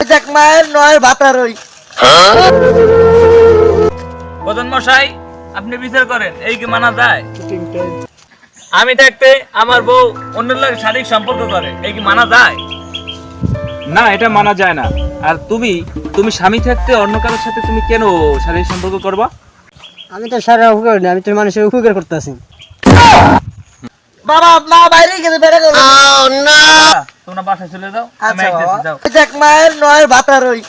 যাক মায়ের নয় ভাতার প্রধান মশাই আপনি বিচার করেন এই কি মানা যায়? আমি থাকতে আমার বউ অন্যের লাগে শারীরিক সম্পর্ক করে এই কি মানা যায়? না এটা মানা যায় না। আর তুমি তুমি স্বামী থাকতে অন্য কারোর সাথে তুমি কেন শারীরিক সম্পর্ক করবা? আমি তো সারা উপকার নেই আমি তো মানুষের উপকার করতেছি বাবা মা বাইরে গেছে বেড়ে গেল তোমরা বাসায় চলে যাও আমি আচ্ছা আইতেছি, যাও। বাবা মায়ের নয় ভাতার ওই।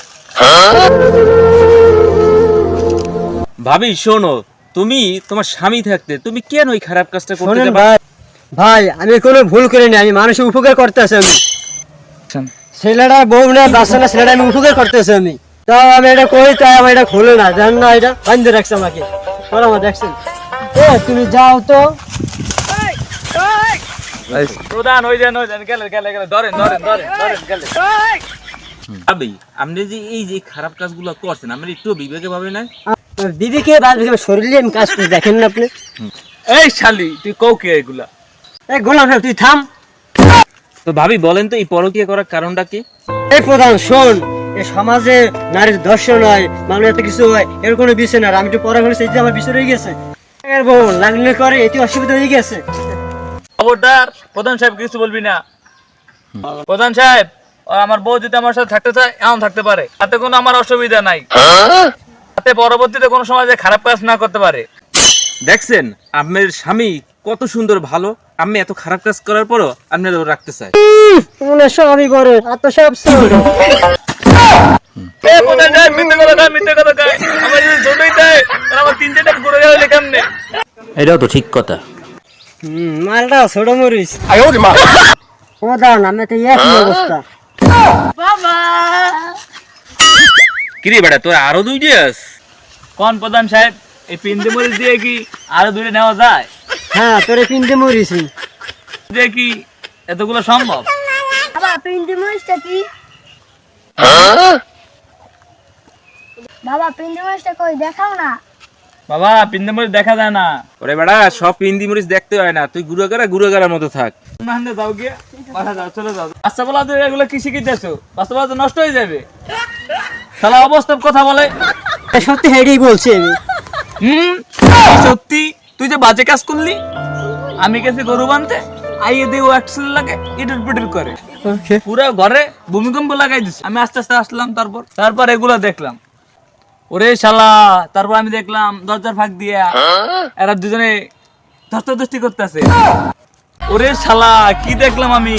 ভাবি শোনো তুমি তোমার স্বামী থাকতে তুমি কেন ওই খারাপ কাজটা করতে শোনেন ভাই ভাই আমি কোনো ভুল করিনি আমি মানুষের উপকার করতেছি আমি। ছেলেটা বউ না বাচ্চা না ছেলেটা আমি উপকার করতেছি আমি। তাও আমি এটা করি তাই আমার এটা খুলে না জান না এটা বান্ধে রাখছে আমাকে। আমার দেখছেন? এ তুমি যাও তো। প্রধান ওই দেন ওই দেন গেলে গেলে গেলে ধরেন ধরেন ধরেন ধরেন গেলে। ভাবি আপনি যে এই যে খারাপ কাজগুলো করছেন আমরা একটু বিবেকে ভাবে না? আমার বাদ বিকে শরীরে আমি কাজ করে দেখেন না আপনি? এই শালি তুই কৌ কে এগুলা? এই গোলাম সাহেব তুই থাম। তো ভাবি বলেন তো এই পরকীয়া করার কারণটা কি? এই প্রধান শোন এই সমাজে নারীর দর্শন হয় মানুষ এত কিছু হয় এর কোনো বিষয় না। আমি একটু পড়া করেছি এই যে আমার বিষয় রয়ে গেছে। এর বউ লাগলে করে এটি অসুবিধা হয়ে গেছে। খবরদার প্রধান সাহেব কিছু বলবি না। প্রধান সাহেব আমার বউ যদি আমার সাথে থাকতে চায় এমন থাকতে পারে। তাতে কোনো আমার অসুবিধা নাই। তাতে পরবর্তীতে কোনো সময় যে খারাপ কাজ না করতে পারে। দেখছেন আপনার স্বামী কত সুন্দর ভালো। আমি এত খারাপ কাজ করার পরও আপনার ও রাখতে চাই মনে সব আমি করে আর তো সব শোন। এ প্রধান সাহেব মিথ্যে কথা কয় মিথ্যে কথা কয়। আমার যদি ছোটই দেয় আমার তিন চারটা ঘুরে যাওয়া কেমনে? এটাও তো ঠিক কথা। মালটা ছোট মরিস আমি তো একই অবস্থা। কিরে বেটা তোর আরও দুই দিয়াস কোন প্রধান সাহেব এই পিন্দি মরিচ দিয়ে কি আরও দূরে নেওয়া যায়? হ্যাঁ তোরে কিনতে মরিছি যে কি এতগুলো সম্ভব? বাবা পিন্ডি মরিচটা কি? বাবা পিন্ডি মরিচটা কই? দেখাও না। বাবা পিন্দি মরিচ দেখা যায় না। ওরে বেড়া সব পিন্দি মরিচ দেখতে হয় না। তুই গুড়াগারা গুড়াগারার মতো থাক। নাহলে যাও গিয়ে বাসা যাও চলে যাও। আচ্ছা বলা তুই এগুলো কি শিখিতেছো? বাস্তবতা তো নষ্ট হয়ে যাবে। শালা অবস্থার কথা বলে। সত্যি হেডেই বলছি আমি হুম? সত্যি? তুই যে বাজে কাজ করলি? আমি গেছি গরু বানতে আইয়ে দিয়ে ও অ্যাক্সিল লাগে ইটুর পিটুর করে। পুরো ঘরে ভূমিকম্প লাগাই দিছে। আমি আস্তে আস্তে আসলাম তারপর তারপর এগুলো দেখলাম। ওরে শালা, তারপর আমি দেখলাম দরজার ফাঁক দিয়া এরা দুজনে ধস্তাধস্তি করতেছে। ওরে শালা, কি দেখলাম আমি?